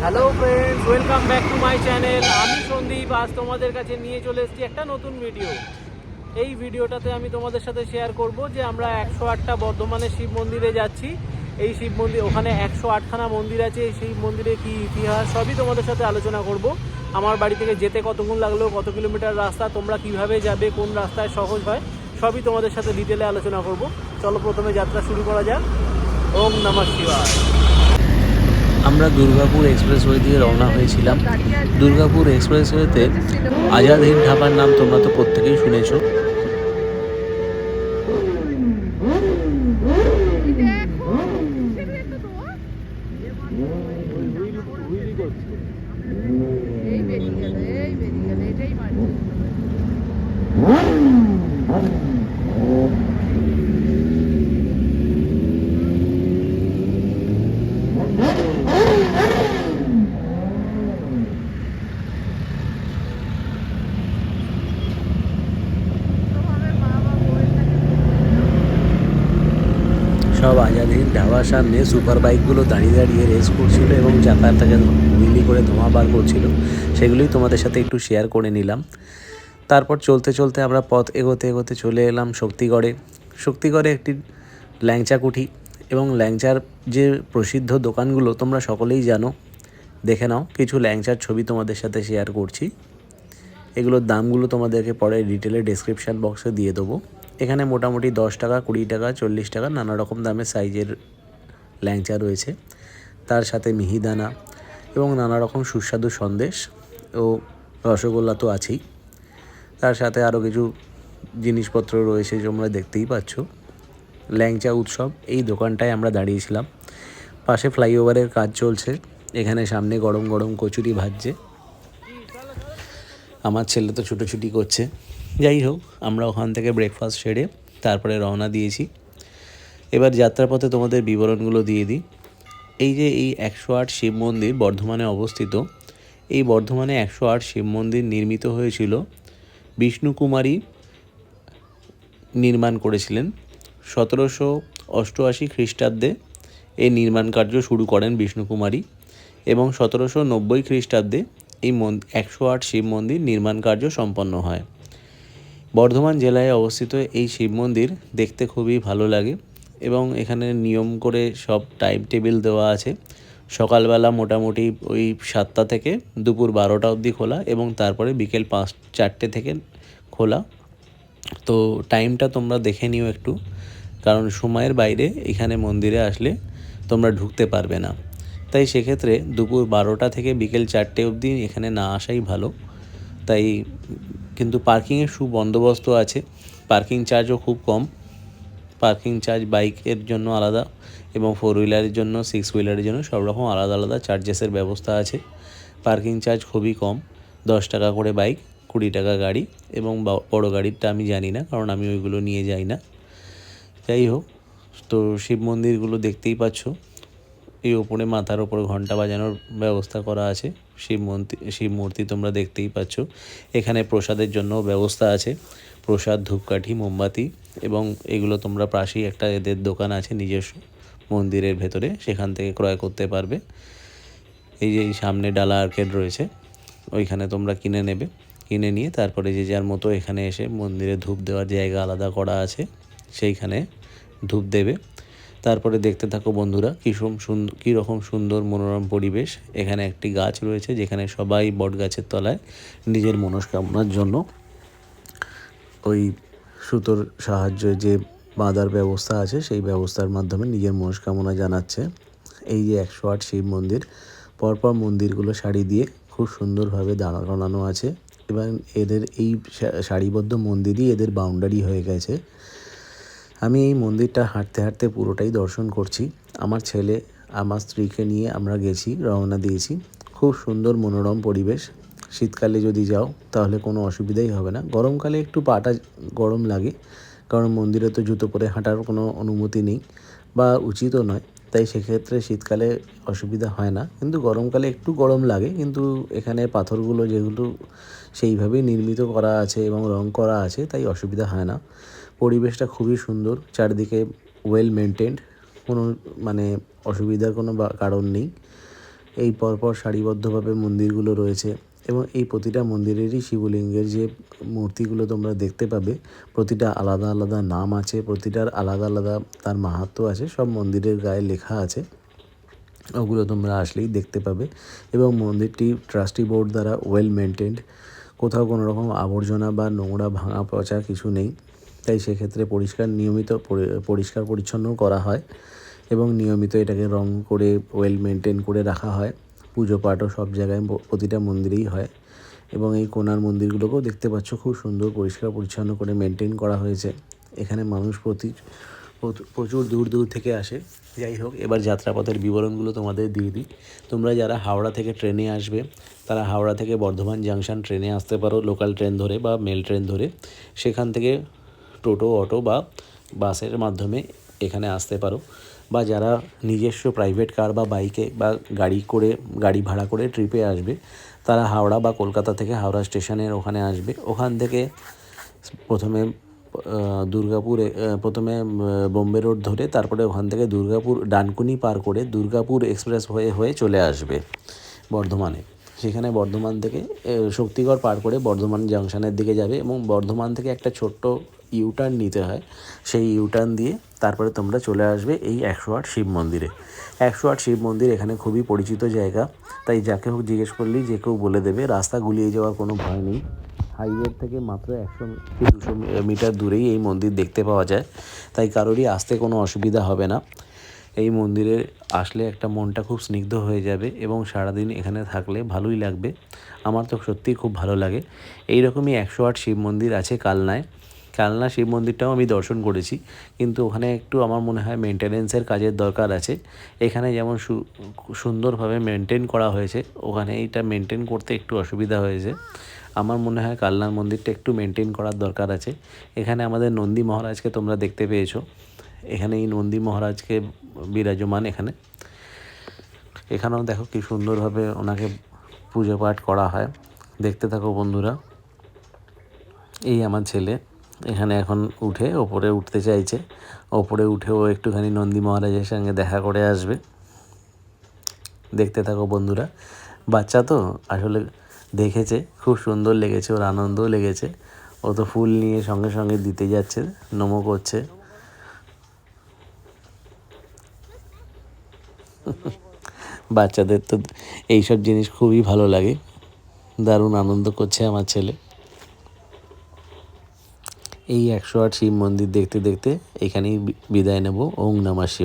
Hello friends welcome back to my channel আমি সন্দীপ, আজ তোমাদের কাছে নিয়ে চলে এসেছি একটা নতুন ভিডিও এই ভিডিওটাতে আমি তোমাদের সাথে শেয়ার করব যে আমরা একশো আটটা বর্ধমানের শিব মন্দিরে যাচ্ছি। এই শিব মন্দির, ওখানে একশো আটখানা মন্দির আছে। এই শিব মন্দিরে কি ইতিহাস, সবই তোমাদের সাথে আলোচনা করব। আমার বাড়ি থেকে যেতে কতক্ষণ লাগল, কত কিলোমিটার রাস্তা, তোমরা কীভাবে যাবে, কোন রাস্তায় সহজ হয়, সবই তোমাদের সাথে ডিটেলে আলোচনা করব। চলো প্রথমে যাত্রা শুরু করা যাক। ওম নমঃ শিবায়। আমরা দুর্গাপুর এক্সপ্রেসওয়ে দিয়ে রওনা হয়েছিলাম। দুর্গাপুর এক্সপ্রেসওয়েতে আজাদ হিন্দ ঢাবার নাম তোমরা তো প্রত্যেকেই শুনেছো। এই বেরিয়ে গেল এই বেরিয়ে গেল এটাই আজাদ ঢাবার সামনে সুপার বাইকগুলো দাঁড়িয়ে দাঁড়িয়ে রেস করছিল এবং চাকার থেকে হুইলি করে ধোঁয়া বার করছিল। সেগুলোই তোমাদের সাথে একটু শেয়ার করে নিলাম। তারপর চলতে চলতে আমরা পথ এগোতে এগোতে চলে এলাম শক্তিগড়ে। শক্তিগড়ে একটি ল্যাংচা কুঠি এবং ল্যাংচার যে প্রসিদ্ধ দোকানগুলো তোমরা সকলেই জানো। দেখে নাও, কিছু ল্যাংচার ছবি তোমাদের সাথে শেয়ার করছি। এগুলোর দামগুলো তোমাদেরকে পরে ডিটেলে ডেসক্রিপশান বক্সে দিয়ে দেবো। এখানে মোটামুটি দশ টাকা, কুড়ি টাকা, চল্লিশ টাকা নানা রকম দামের সাইজের ল্যাংচা রয়েছে। তার সাথে মিহিদানা এবং নানা রকম সুস্বাদু সন্দেশ ও রসগোল্লা তো আছেই। তার সাথে আরও কিছু জিনিসপত্র রয়েছে তোমরা দেখতেই পাচ্ছ। ল্যাংচা উৎসব, এই দোকানটায় আমরা দাঁড়িয়েছিলাম। পাশে ফ্লাইওভারের কাজ চলছে। এখানে সামনে গরম গরম কচুরি ভাজছে। আমার ছেলে তো ছুটোছুটি করছে। যাই হোক, আমরা ওখান থেকে ব্রেকফাস্ট সেরে তারপরে রওনা দিয়েছি। এবার যাত্রাপথে তোমাদের বিবরণগুলো দিয়ে দিই। এই যে এই একশো আট শিব মন্দির বর্ধমানে অবস্থিত, এই বর্ধমানে একশো আট শিব মন্দির নির্মিত হয়েছিল বিষ্ণুকুমারী নির্মাণ করেছিলেন। সতেরোশো অষ্টআশি খ্রিস্টাব্দে এই নির্মাণ কার্য শুরু করেন বিষ্ণুকুমারী এবং সতেরোশো নব্বই খ্রিস্টাব্দে এই মন একশো আট শিব মন্দির নির্মাণ কার্য সম্পন্ন হয়। বর্ধমান জেলায় অবস্থিত এই শিব মন্দির দেখতে খুবই ভালো লাগে এবং এখানে নিয়ম করে সব টাইম টেবিল দেওয়া আছে। সকালবেলা মোটামুটি ওই সাতটা থেকে দুপুর বারোটা অবধি খোলা এবং তারপরে বিকেল পাঁচ, চারটে থেকে খোলা। তো টাইমটা তোমরা দেখে নিও একটু, কারণ সময়ের বাইরে এখানে মন্দিরে আসলে তোমরা ঢুকতে পারবে না। তাই সেক্ষেত্রে দুপুর বারোটা থেকে বিকেল চারটে অবধি এখানে না আসাই ভালো। তাই কিন্তু পার্কিংয়ের সুবন্দোবস্ত আছে। পার্কিং চার্জও খুব কম। পার্কিং চার্জ বাইকের জন্য আলাদা এবং ফোর হুইলারের জন্য সিক্স হুইলারের জন্য সব রকম আলাদা আলাদা চার্জেসের ব্যবস্থা আছে। পার্কিং চার্জ খুবই কম, দশ টাকা করে বাইক, কুড়ি টাকা গাড়ি এবং বড় গাড়িরটা আমি জানি না কারণ আমি ওইগুলো নিয়ে যাই না। যাই হোক, তো শিব মন্দিরগুলো দেখতেই পাচ্ছ। এই ওপরে মাথার ওপর ঘণ্টা বাজানোর ব্যবস্থা করা আছে। শিব মন্দির শিব মূর্তি তোমরা দেখতেই পাচ্ছ। এখানে প্রসাদের জন্য ব্যবস্থা আছে। প্রসাদ, ধূপকাঠি, মোমবাতি এবং এগুলো তোমরা পাশেই একটা এদের দোকান আছে, নিজস্ব মন্দিরের ভেতরে। সেখান থেকে ক্রয় করতে পারবে। এই যে সামনে ডালা আর্কেড রয়েছে, ওইখানে তোমরা কিনে নেবে। কিনে নিয়ে তারপরে যে যার মতো এখানে এসে মন্দিরে ধূপ দেওয়ার জায়গা আলাদা করা আছে, সেইখানে ধূপ দেবে। তারপরে দেখতে থাকো বন্ধুরা কীরকম সুন্দর কীরকম সুন্দর মনোরম পরিবেশ। এখানে একটি গাছ রয়েছে যেখানে সবাই বট গাছের তলায় নিজের মনস্কামনার জন্য ওই সুতোর সাহায্যে যে বাঁধার ব্যবস্থা আছে সেই ব্যবস্থার মাধ্যমে নিজের মনস্কামনা জানাচ্ছে। এই যে একশো আট শিব মন্দির, পরপর মন্দিরগুলো সারি দিয়ে খুব সুন্দরভাবে দাঁড়া করানো আছে এবং এদের এই সারিবদ্ধ মন্দিরই এদের বাউন্ডারি হয়ে গেছে। আমি এই মন্দিরটা হাঁটতে হাঁটতে পুরোটাই দর্শন করছি। আমার ছেলে আমার স্ত্রীকে নিয়ে আমরা গেছি, রওনা দিয়েছি। খুব সুন্দর মনোরম পরিবেশ। শীতকালে যদি যাও, তাহলে কোনো অসুবিধাই হবে না। গরমকালে একটু পাটা গরম লাগে, কারণ মন্দিরে তো জুতো পরে হাঁটার কোনো অনুমতি নেই বা উচিতও নয়। তাই সেক্ষেত্রে শীতকালে অসুবিধা হয় না। কিন্তু গরমকালে একটু গরম লাগে, কিন্তু এখানে পাথরগুলো যেগুলো সেইভাবেই নির্মিত করা আছে এবং রং করা আছে, তাই অসুবিধা হয় না। পরিবেশটা খুবই সুন্দর, চারদিকে ওয়েল মেনটেন্ড কোনো মানে অসুবিধার কোনো কারণ নেই। এই পরপর সারিবদ্ধভাবে মন্দিরগুলো রয়েছে এবং এই প্রতিটা মন্দিরেরই শিবলিঙ্গের যে মূর্তিগুলো তোমরা দেখতে পাবে, প্রতিটা আলাদা আলাদা নাম আছে, প্রতিটার আলাদা আলাদা তার মাহাত্ম্য আছে, সব মন্দিরের গায়ে লেখা আছে। ওগুলো তোমরা আসলেই দেখতে পাবে এবং মন্দিরটি ট্রাস্টি বোর্ড দ্বারা ওয়েল মেনটেন্ড কোথাও কোনো রকম আবর্জনা বা নোংরা ভাঙা পচা কিছু নেই। তাই সেক্ষেত্রে পরিষ্কার, নিয়মিত পরি- পরিষ্কার পরিচ্ছন্ন করা হয় এবং নিয়মিত এটাকে রং করে ওয়েল মেনটেন করে রাখা হয়। পুজো পাঠও সব জায়গায় প্রতিটা মন্দিরেই হয় এবং এই কোনার মন্দিরগুলোকেও দেখতে পাচ্ছ খুব সুন্দর পরিষ্কার পরিচ্ছন্ন করে মেনটেন করা হয়েছে। এখানে মানুষ প্রতি প্রচুর দূর দূর থেকে আসে। যাই হোক, এবার যাত্রাপথের বিবরণগুলো তোমাদের দিয়ে দিই। তোমরা যারা হাওড়া থেকে ট্রেনে আসবে, তারা হাওড়া থেকে বর্ধমান জাংশন ট্রেনে আসতে পারো লোকাল ট্রেন ধরে বা মেল ট্রেন ধরে। সেখান থেকে টোটো, অটো বা বাসের মাধ্যমে এখানে আসতে পারো বা যারা নিজস্ব প্রাইভেট কার বা বাইকে বা গাড়ি করে, গাড়ি ভাড়া করে ট্রিপে আসবে, তারা হাওড়া বা কলকাতা থেকে হাওড়া স্টেশনের ওখানে আসবে। ওখান থেকে প্রথমে দুর্গাপুরে প্রথমে বোম্বে রোড ধরে তারপরে ওখান থেকে দুর্গাপুর, ডানকুনি পার করে দুর্গাপুর এক্সপ্রেস হয়ে হয়ে চলে আসবে বর্ধমানে। সেখানে বর্ধমান থেকে শক্তিগড় পার করে বর্ধমান জাংশনের দিকে যাবে এবং বর্ধমান থেকে একটা ছোট্ট ইউটার্ন নিতে হয়, সেই ইউটার্ন দিয়ে তারপরে তোমরা চলে আসবে এই একশো আট শিব মন্দিরে। একশো আট শিব মন্দির এখানে খুবই পরিচিত জায়গা, তাই যাকে হোক জিজ্ঞেস করলেই যে কেউ বলে দেবে। রাস্তা গুলিয়ে যাওয়ার কোনো ভয় নেই। হাইওয়ে থেকে মাত্র একশো দুশো মিটার দূরেই এই মন্দির দেখতে পাওয়া যায়, তাই কারোরই আসতে কোনো অসুবিধা হবে না। এই মন্দিরে আসলে একটা মনটা খুব স্নিগ্ধ হয়ে যাবে এবং সারাদিন এখানে থাকলে ভালোই লাগবে। আমার তো সত্যিই খুব ভালো লাগে। এই রকমই একশো আট শিব মন্দির আছে কালনায়। কালনা শিব মন্দিরটাও আমি দর্শন করেছি। কিন্তু ওখানে একটু আমার মনে হয় মেনটেনেন্সের কাজের দরকার আছে। এখানে যেমন সুন্দরভাবে মেনটেন করা হয়েছে, ওখানে এইটা মেনটেন করতে একটু অসুবিধা হয়েছে। আমার মনে হয় কালনার মন্দিরটা একটু মেনটেন করার দরকার আছে। এখানে আমাদের নন্দী মহারাজকে তোমরা দেখতে পেয়েছ। এখানে এই নন্দী মহারাজকে বিরাজমান এখানে। এখানেও দেখো কি সুন্দরভাবে ওনাকে পুজো পাঠ করা হয়। দেখতে থাকো বন্ধুরা। এই আমার ছেলে। এখানে এখন উঠে ওপরে উঠতে চাইছে। ওপরে উঠেও একটুখানি নন্দী মহারাজের সঙ্গে দেখা করে আসবে। দেখতে থাকো বন্ধুরা। বাচ্চা তো আসলে দেখেছে, খুব সুন্দর লেগেছে, ওর আনন্দও লেগেছে। ও তো ফুল নিয়ে সঙ্গে সঙ্গে দিতে যাচ্ছে, নমো করছে। বাচ্চাদের তো এইসব জিনিস খুবই ভালো লাগে। দারুণ আনন্দ করছে আমার ছেলে। এই একশো আট শিব মন্দির দেখতে দেখতে এখানেই বিদায় নেব। ওং নমা শিব।